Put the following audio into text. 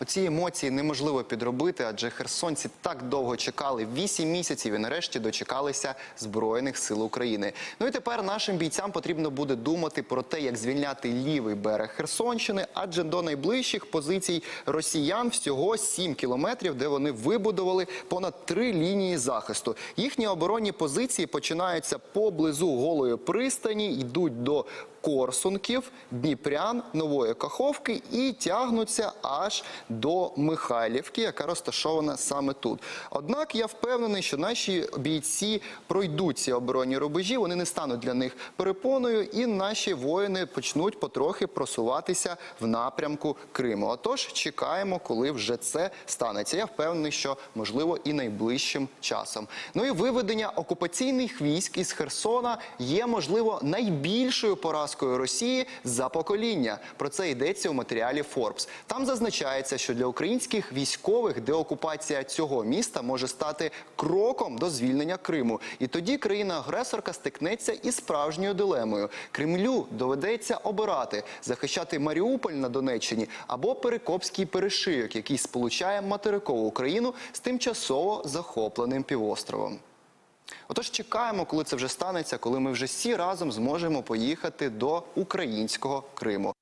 Оці емоції неможливо підробити, адже херсонці так довго чекали 8 місяців і нарешті дочекалися Збройних сил України. Ну і тепер нашим бійцям потрібно буде думати про те, як звільняти лівий берег Херсонщини, адже до найближчих позицій росіян всього 7 кілометрів, де вони вибудували понад три лінії захисту. Їхні оборонні позиції починаються поблизу голої пристані, йдуть до Корсунків, Дніпрян, Нової Каховки і тягнуться аж до Михайлівки, яка розташована саме тут. Однак я впевнений, що наші бійці пройдуть ці оборонні рубежі, вони не стануть для них перепоною, і наші воїни почнуть потрохи просуватися в напрямку Криму. Отож, чекаємо, коли вже це станеться. Я впевнений, що можливо і найближчим часом. Ну і виведення окупаційних військ із Херсона є можливо найбільшою поразкою Росії за покоління. Про це йдеться у матеріалі Forbes. Там зазначається, що для українських військових деокупація цього міста може стати кроком до звільнення Криму. І тоді країна-агресорка стикнеться із справжньою дилемою. Кремлю доведеться обирати захищати Маріуполь на Донеччині або Перекопський перешийок, який сполучає материкову Україну з тимчасово захопленим півостровом. Отож, чекаємо, коли це вже станеться, коли ми вже всі разом зможемо поїхати до українського Криму.